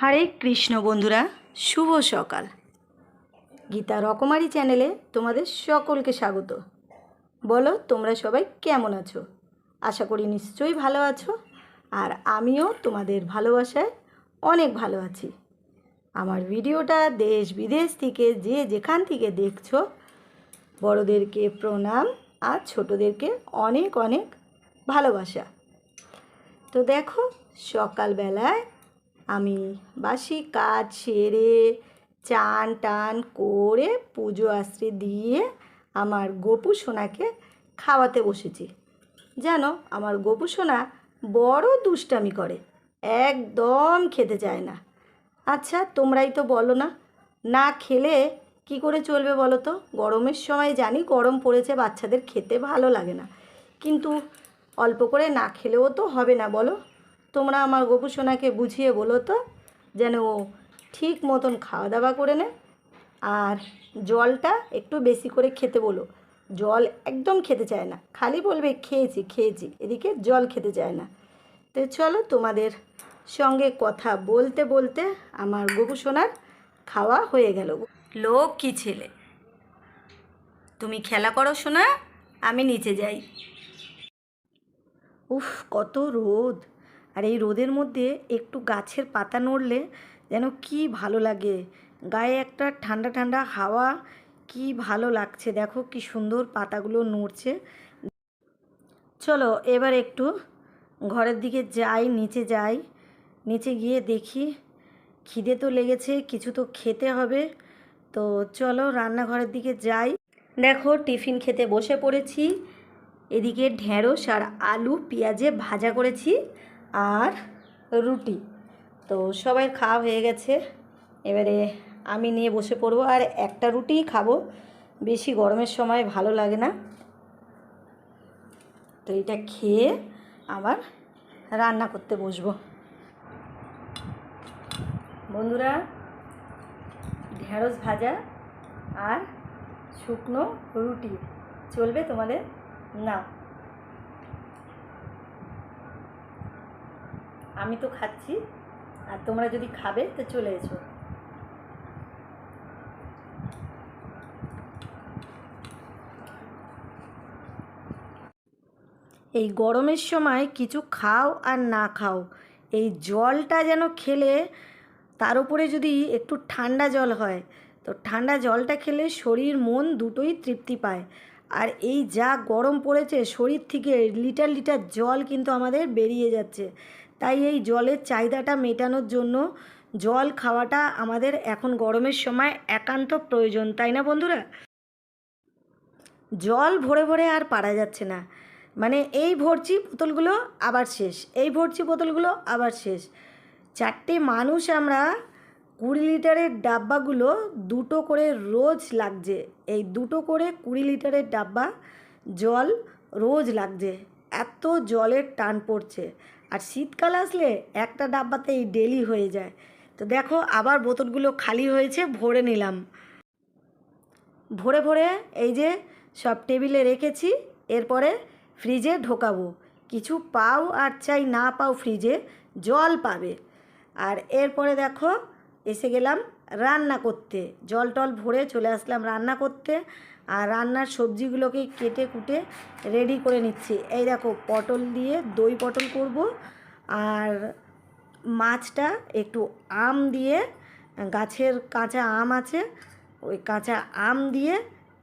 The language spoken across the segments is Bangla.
হরে কৃষ্ণ বন্ধুরা, শুভ সকাল। গীতা রকমারি চ্যানেলে তোমাদের সকলকে স্বাগত। বলো, তোমরা সবাই কেমন আছো? আশা করি নিশ্চয়ই ভালো আছো, আর আমিও তোমাদের ভালোবাসায় অনেক ভালো আছি। আমার ভিডিওটা দেশ বিদেশ থেকে যে যেখান থেকে দেখছ, বড়োদেরকে প্রণাম আর ছোটোদেরকে অনেক অনেক ভালোবাসা। তো দেখো, সকালবেলায় আমি বাসি কাজ সেরে চান টান করে পুজো আশ্রে দিয়ে আমার গোপু সোনাকে খাওয়াতে বসেছি। যেন আমার গোপু সোনা বড় দুষ্টামি করে, একদম খেতে চায় না। আচ্ছা তোমরাই তো বলো না না খেলে কি করে চলবে বলো তো? গরমের সময় জানি গরম পড়েছে, বাচ্চাদের খেতে ভালো লাগে না। কিন্তু অল্প করে না খেলেও তো হবে না বলো? তোমরা আমার গোপু সোনাকে বুঝিয়ে বলো তো, যেন ও ঠিক মতন খাওয়া দাওয়া করে নেয়। আর জলটা একটু বেশি করে খেতে বলো। জল একদম খেতে চায় না। খালি বলবে, খেয়েছি খেয়েছি। এদিকে জল খেতে চায় না। তো চলো তোমাদের সঙ্গে কথা বলতে বলতে আমার গোপু সোনার খাওয়া হয়ে গেল। লোক কি ছেলে? তুমি খেলা করো সোনা, আমি নিচে যাই। উফ, কত রোদ। আর এই রোদের মধ্যে একটু গাছের পাতা নড়লে যেন কি ভালো লাগে। গায়ে একটা ঠান্ডা ঠান্ডা হাওয়া, কি ভালো লাগছে। দেখো কি সুন্দর পাতাগুলো নড়ছে। চলো এবার একটু ঘরের দিকে যাই, নিচে যাই। নিচে গিয়ে দেখি, খিদে তো লেগেছে, কিছু তো খেতে হবে। তো চলো রান্নাঘরের দিকে যাই। দেখো টিফিন খেতে বসে পড়েছি। এদিকে ঢেঁড়স আর আলু পেঁয়াজে ভাজা করেছি। আর রুটি। তো সবাই খাওয়া হয়ে গেছে। এবারে আমি নিয়ে বসে পড়ব। আর একটা রুটিই খাব। বেশি গরমের সময় ভালো লাগে না। তো এটা খেয়ে আবার রান্না করতে বসবো। বন্ধুরা, ঢেঁড়স ভাজা আর শুকনো রুটি। চলবে তোমাদের? না। আমি তো খাচ্ছি, আর তোমরা যদি খাবে, তো চলে এসো। এই গরমের সময় কিছু খাও আর না খাও, এই জলটা যেন খেলে তার উপরে যদি একটু ঠান্ডা জল হয়, তো ঠান্ডা জলটা খেলে শরীর, মন দুটোই তৃপ্তি পায়। আর এই যা গরম পড়েছে, শরীর থেকে লিটার লিটার জল কিন্তু আমাদের বেরিয়ে যাচ্ছে। তাই এই জলের চাহিদাটা মেটানোর জন্য জল খাওয়াটা আমাদের এখন গরমের সময় একান্ত প্রয়োজন, তাই না বন্ধুরা? জল ভরে ভরে আর পারা যাচ্ছে না। মানে এই ভরছি বোতলগুলো আবার শেষ, এই ভরছি বোতলগুলো আবার শেষ। চারটে মানুষ আমরা কুড়ি লিটারের ডাব্বাগুলো দুটো করে রোজ লাগছে, এই দুটো করে কুড়ি লিটারের ডাব্বা জল রোজ লাগছে। এত জলের টান পড়ছে। আর শীতকাল আসলে একটা ডাব্বাতেই ডেলি হয়ে যায়। তো দেখো, আবার বোতলগুলো খালি হয়েছে, ভরে নিলাম। ভরে ভরে এই যে সব টেবিলে রেখেছি, এরপরে ফ্রিজে ঢোকাবো। কিছু পাও আর চাই না পাও ফ্রিজে জল পাবে। আর এরপরে দেখো, এসে গেলাম রান্না করতে। জল টল ভরে চলে আসলাম রান্না করতে। আর রান্নার সবজিগুলোকে কেটে কুটে রেডি করে নিচ্ছি। এই দেখো, পটল দিয়ে দই পটল করব আর মাছটা একটু আম দিয়ে, গাছের কাঁচা আম আছে, ওই কাঁচা আম দিয়ে,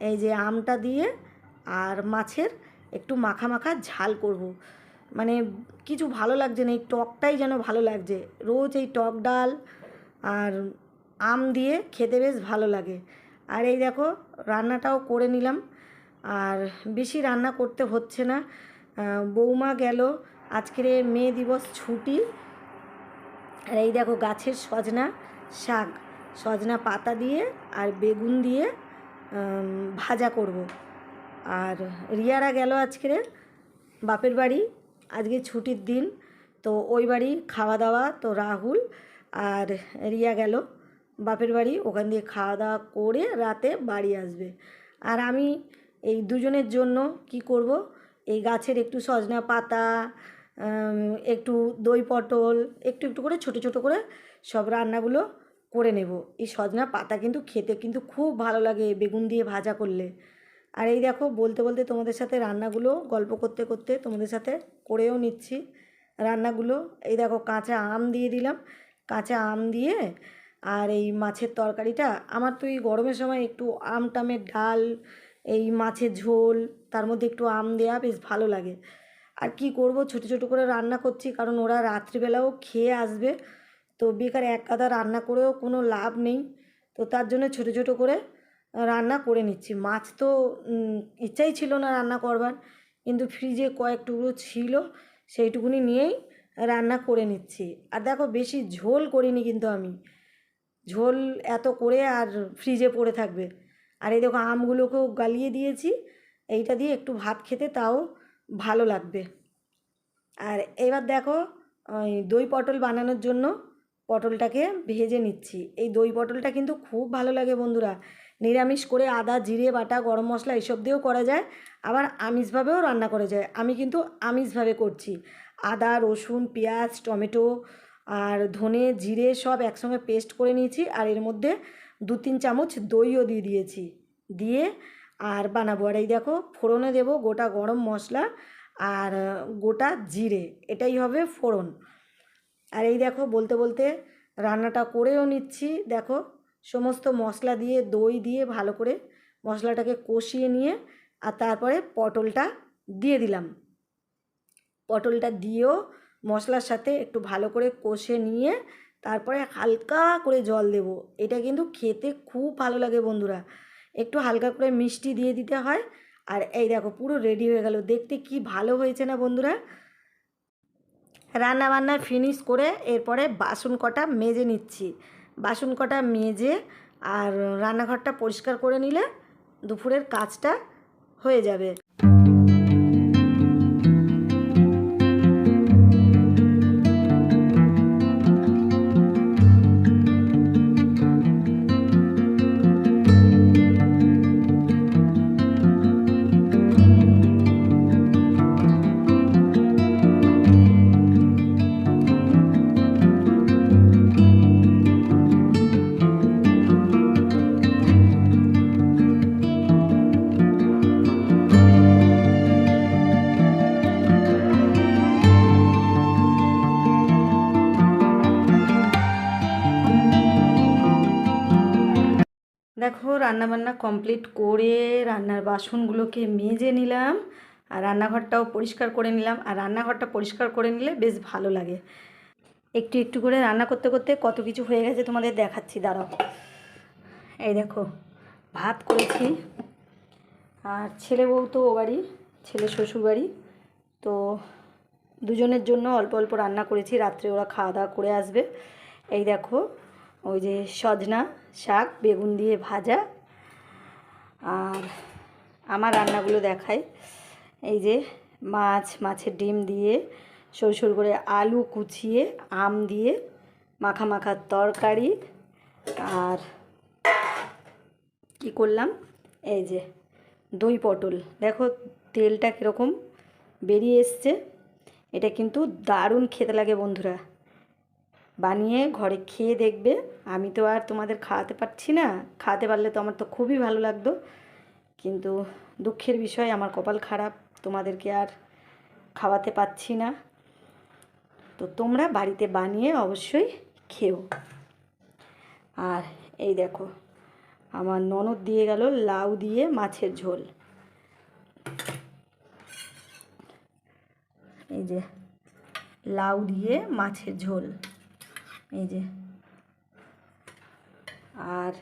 এই যে আমটা দিয়ে আর মাছের একটু মাখা মাখা ঝাল করব। মানে কিছু ভালো লাগছে না, এই টকটাই যেন ভালো লাগছে। রোজ এই টক ডাল আর আম দিয়ে খেতে বেশ ভালো লাগে। আর এই দেখো, রান্নাটাও করে নিলাম। আর বেশি রান্না করতে হচ্ছে না। বৌমা গেল। আজকের মে দিবস ছুটি। আর এই দেখো, গাছের সজনা শাক, সজনা পাতা দিয়ে আর বেগুন দিয়ে ভাজা করব। আর রিয়ারা গেল আজকের বাপের বাড়ি। আজকে ছুটির দিন, তো ওই বাড়ি খাওয়া দাওয়া, তো রাহুল আর রিয়া গেল। বাপের বাড়ি, ওখান দিয়ে খাওয়া দাওয়া করে রাতে বাড়ি আসবে। আর আমি এই দুজনের জন্য কি করব? এই গাছের একটু সজনা পাতা একটু দই পটল, একটু একটু করে, ছোট ছোট করে সব রান্নাগুলো করে নেব। এই সজনা পাতা কিন্তু খেতে কিন্তু খুব ভালো লাগে বেগুন দিয়ে ভাজা করলে। আর এই দেখো, বলতে বলতে তোমাদের সাথে রান্নাগুলো, গল্প করতে করতে তোমাদের সাথে করেও নিচ্ছি রান্নাগুলো। এই দেখো, কাঁচা আম দিয়ে দিলাম। কাঁচা আম দিয়ে আর এই মাছের তরকারিটা, আমার তো এই গরমের সময় একটু আম টামের ডাল, এই মাছের ঝোল, তার মধ্যে একটু আম দেওয়া বেশ ভালো লাগে। আর কি করব, ছোট ছোট করে রান্না করছি, কারণ ওরা রাত্রিবেলাও খেয়ে আসবে। তো বেকার এক কাদা রান্না করেও কোনো লাভ নেই। তো তার জন্য ছোট ছোট করে রান্না করে নিচ্ছি। মাছ তো ইচ্ছাই ছিল না রান্না করবার, কিন্তু ফ্রিজে কয়েক টুকরো ছিল, সেইটুকুনি নিয়েই রান্না করে নিচ্ছি। আর দেখো, বেশি ঝোল করিনি কিন্তু আমি। ঝোল এত করে আর ফ্রিজে পড়ে থাকবে। আর এই দেখো আমগুলোকেও গালিয়ে দিয়েছি, এইটা দিয়ে একটু ভাত খেতে তাও ভালো লাগবে। আর এবার দেখো, ওই দই পটল বানানোর জন্য পটলটাকে ভেজে নিচ্ছি। এই দই পটলটা কিন্তু খুব ভালো লাগে বন্ধুরা। নিরামিষ করে আদা, জিরে, বাটা, গরম মশলা এসব দিয়েও করা যায়, আবার আমিষভাবেও রান্না করা যায়। আমি কিন্তু আমিষভাবে করছি। আদা, রসুন, পেঁয়াজ, টমেটো আর ধনে, জিরে সব একসঙ্গে পেস্ট করে নিয়েছি আর এর মধ্যে দু তিন চামচ দইও দিয়ে দিয়েছি। দিয়ে আর বানাবো। আর এই দেখো, ফোড়নে দেবো গোটা গরম মশলা আর গোটা জিরে। এটাই হবে ফোড়ন। আর এই দেখো, বলতে বলতে রান্নাটা করেও নিচ্ছি। দেখো, সমস্ত মশলা দিয়ে, দই দিয়ে ভালো করে মশলাটাকে কষিয়ে নিয়ে আর তারপরে পটলটা দিয়ে দিলাম। পটলটা দিয়েও মশলার সাথে একটু ভালো করে কষে নিয়ে তারপরে হালকা করে জল দেব। এটা কিন্তু খেতে খুব ভালো লাগে বন্ধুরা। একটু হালকা করে মিষ্টি দিয়ে দিতে হয়। আর এই দেখো, পুরো রেডি হয়ে গেল। দেখতে কি ভালো হয়েছে না বন্ধুরা? রান্না বান্না ফিনিশ করে এরপরে বাসন কটা মেজে নিচ্ছি। বাসন কটা মেজে আর রান্নাঘরটা পরিষ্কার করে নিলে দুপুরের কাজটা হয়ে যাবে। রান্নাবান্না কমপ্লিট করে রান্নার বাসনগুলোকে মেজে নিলাম আর রান্নাঘরটাও পরিষ্কার করে নিলাম। আর রান্নাঘরটা পরিষ্কার করে নিলে বেশ ভালো লাগে। একটু একটু করে রান্না করতে করতে কত কিছু হয়ে গেছে তোমাদের দেখাচ্ছি, দাঁড়াও। এই দেখো, ভাত করেছি। আর ছেলে বউ তো ও বাড়ি, ছেলে শ্বশুর বাড়ি। তো দুজনের জন্য অল্প অল্প রান্না করেছি, রাত্রে ওরা খাওয়া দাওয়া করে আসবে। এই দেখো, ওই যে সজনা শাক, বেগুন দিয়ে ভাজা আর আমার রান্নাগুলো দেখাই। এই যে মাছ, মাছের ডিম দিয়ে সরু সরু করে আলু কুচিয়ে, আম দিয়ে মাখা মাখার তরকারি। আর কি করলাম? এই যে দই পটল। দেখো তেলটা কীরকম বেরিয়ে এসছে। এটা কিন্তু দারুণ খেতে লাগে বন্ধুরা। বানিয়ে ঘরে খেয়ে দেখবে। আমি তো আর তোমাদের খাওয়াতে পারছি না। খাওয়াতে পারলে তো আমার তো খুবই ভালো লাগতো। কিন্তু দুঃখের বিষয়, আমার কপাল খারাপ, তোমাদেরকে আর খাওয়াতে পাচ্ছি না। তো তোমরা বাড়িতে বানিয়ে অবশ্যই খেও। আর এই দেখো, আমার ননদ দিয়ে গেল লাউ দিয়ে মাছের ঝোল। এই যে, লাউ দিয়ে মাছের ঝোল। এই যে, আর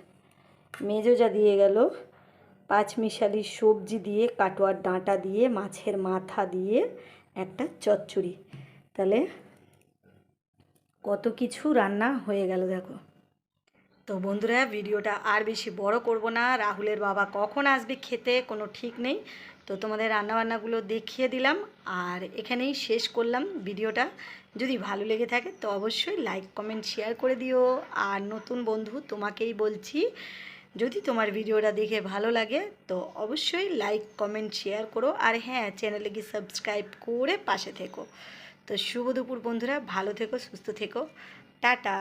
মেজো যা দিয়ে গেল পাঁচমিশালি সবজি দিয়ে, কাটোয়ার ডাঁটা দিয়ে, মাছের মাথা দিয়ে একটা চচ্চড়ি। তাহলে কত কিছু রান্না হয়ে গেল দেখো। তো বন্ধুরা, ভিডিওটা আর বেশি বড় করব না। রাহুলের বাবা কখন আসবে খেতে কোনো ঠিক নেই। তো তোমাদের রান্নাবান্নাগুলো দেখিয়ে দিলাম আর এখানেই শেষ করলাম ভিডিওটা। যদি ভালো লেগে থাকে তো অবশ্যই লাইক কমেন্ট শেয়ার করে দিও। আর নতুন বন্ধু তোমাকেই বলছি যদি তোমার ভিডিওটা দেখে ভালো লাগে, তো অবশ্যই লাইক কমেন্ট শেয়ার করো। আর হ্যাঁ চ্যানেলে গিয়ে সাবস্ক্রাইব করে পাশে থেকো। তো শুভ দুপুর বন্ধুরা, ভালো থেকো, সুস্থ থেকো। টাটা!